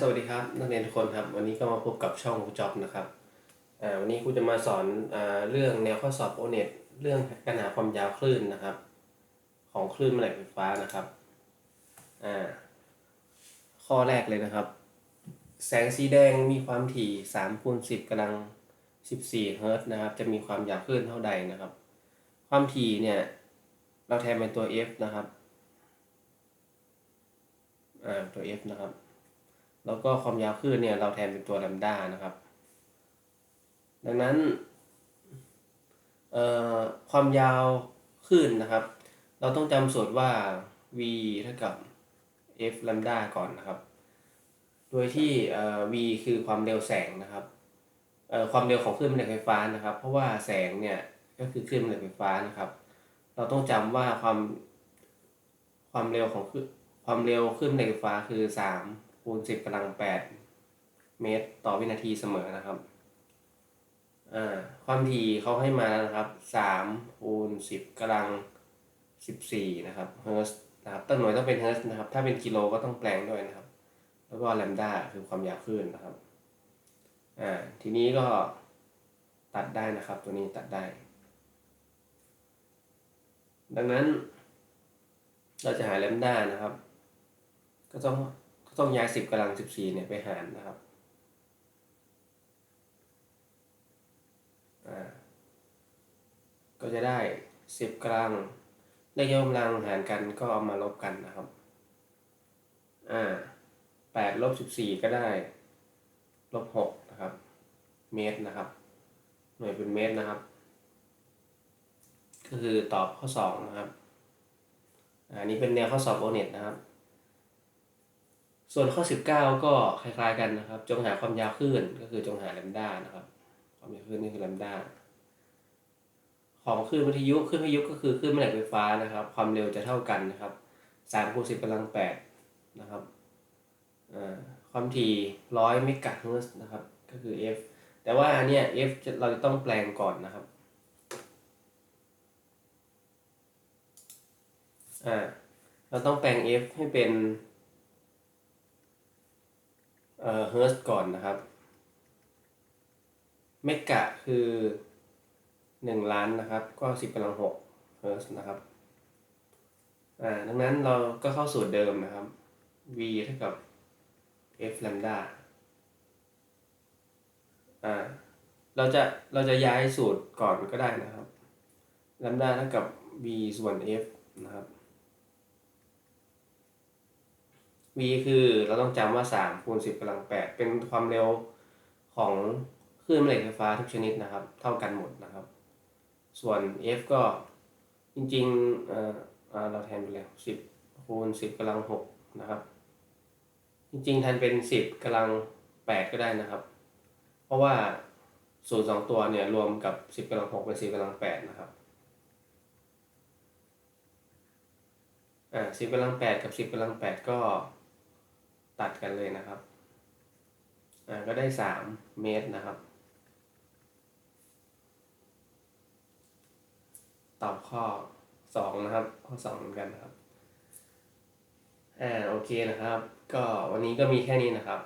สวัสดีครับนักเรียนทุกคนครับวันนี้ก็มาพบกับช่องครูจ็อบนะครับวันนี้ครูจะมาสอนอเรื่องแนวข้อสอบโอเน็ตเรื่องการหาความยาวคลื่นนะครับ ของคลื่นแม่เหล็กไฟฟ้านะครับข้อแรกเลยนะครับ แสงสีแดงมีความถี่3คูณ10กำลัง 14 เฮิรตซ์นะครับ จะมีความยาวคลื่นเท่าใดนะครับ ความถี่เนี่ยเราแทนเป็นตัว f นะครับตัว f นะครับ แล้วก็ความยาวคลื่นเนี่ยเราแทนเป็นตัวแลมด้านะครับ ดังนั้นความยาวคลื่นนะครับ เราต้องจำสูตรว่า v เท่ากับ f แลมดาก่อนนะครับ โดยที่ v คือความเร็วแสงนะครับความเร็วของคลื่นแม่เหล็กไฟฟ้านะครับ เพราะว่าแสงเนี่ยก็คือคลื่นแม่เหล็กไฟฟ้านะครับ เราต้องจำว่าความความเร็วของคลื่นความเร็วคลื่นแม่เหล็กไฟฟ้าคือ3 คูณ10กำลัง8เมตรต่อวินาทีเสมอนะครับ อ่า ความถี่เขาให้มานะครับ3คูณ10กำลัง14นะครับเฮิร์ตซ์นะครับต้นหน่วยต้องเป็นเฮิร์ตซ์นะครับ ถ้าเป็นกิโลก็ต้องแปลงด้วยนะครับ แล้วก็แลมด้าคือความยาวคลื่นนะครับ อ่า ทีนี้ก็ตัดได้นะครับ ตัวนี้ตัดได้ ดังนั้น เราจะหาแลมด้านะครับ ก็ต้อง ต้องย้ายสิบกำลังสิบสี่เนี่ยไปหารนะครับอ่าก็จะได้สิบกำลังได้ยกกำลังหารกันก็เอามาลบกันนะครับอ่าแปดลบสิบสี่ก็ได้ลบหกนะครับ เมตรนะครับ หน่วยเป็นเมตรนะครับ ก็คือตอบข้อสองนะครับอันนี้เป็นแนวข้อสอบโอเน็ตนะครับ ส่วนข้อ 19 ก็คล้ายๆกันนะครับ จงหาความยาวคลื่นก็คือจงหาแลมด้านะครับ ความยาวคลื่นนี่คือแลมด้าของคลื่นวิทยุคลื่นวิทยุก็คือคลื่นแม่เหล็กไฟฟ้านะครับ ความเร็วจะเท่ากันนะครับ3คูณ10กำลัง8นะครับอ่าความถี่100เมกะเฮิรตซ์นะครับ ก็คือ f แต่ว่าอันเนี้ย f เราจะต้องแปลงก่อนนะครับอ่าเราต้องแปลง f ให้เป็น เอ่อเฮิร์ตซ์ก่อนนะครับเมกะคือหนึ่งล้านนะครับ ก็สิบกำลังหกเฮิร์ตซ์นะครับอ่าดังนั้นเราก็เข้าสูตรเดิมนะครับ v เท่ากับ f lambda อ่าเราจะเราจะย้ายสูตรก่อนก็ได้นะครับ lambda เท่ากับ v ส่วน f นะครับ v คือเราต้องจำว่า3คูณ10กำลัง8เป็นความเร็วของคลื่นแม่เหล็กไฟฟ้าทุกชนิดนะครับ เท่ากันหมดนะครับ ส่วน f ก็จริงๆเเราแทนไปแล้ว10คูณ10กำลัง6นะครับ จริงๆแทนเป็น 10กำลัง 8 ก็ได้นะครับ เพราะว่าสูตรสองตัวเนี่ยรวมกับ 10กำลัง6เป็น10กำลัง8นะครับอ่า10กำลัง8กับ 10กำลัง8ก็ ตัดกันเลยนะครับอ่าก็ได้สามเมตรนะครับ ตอบข้อสองนะครับ ข้อสองเหมือนกันนะครับอ่าโอเคนะครับ ก็วันนี้ก็มีแค่นี้นะครับ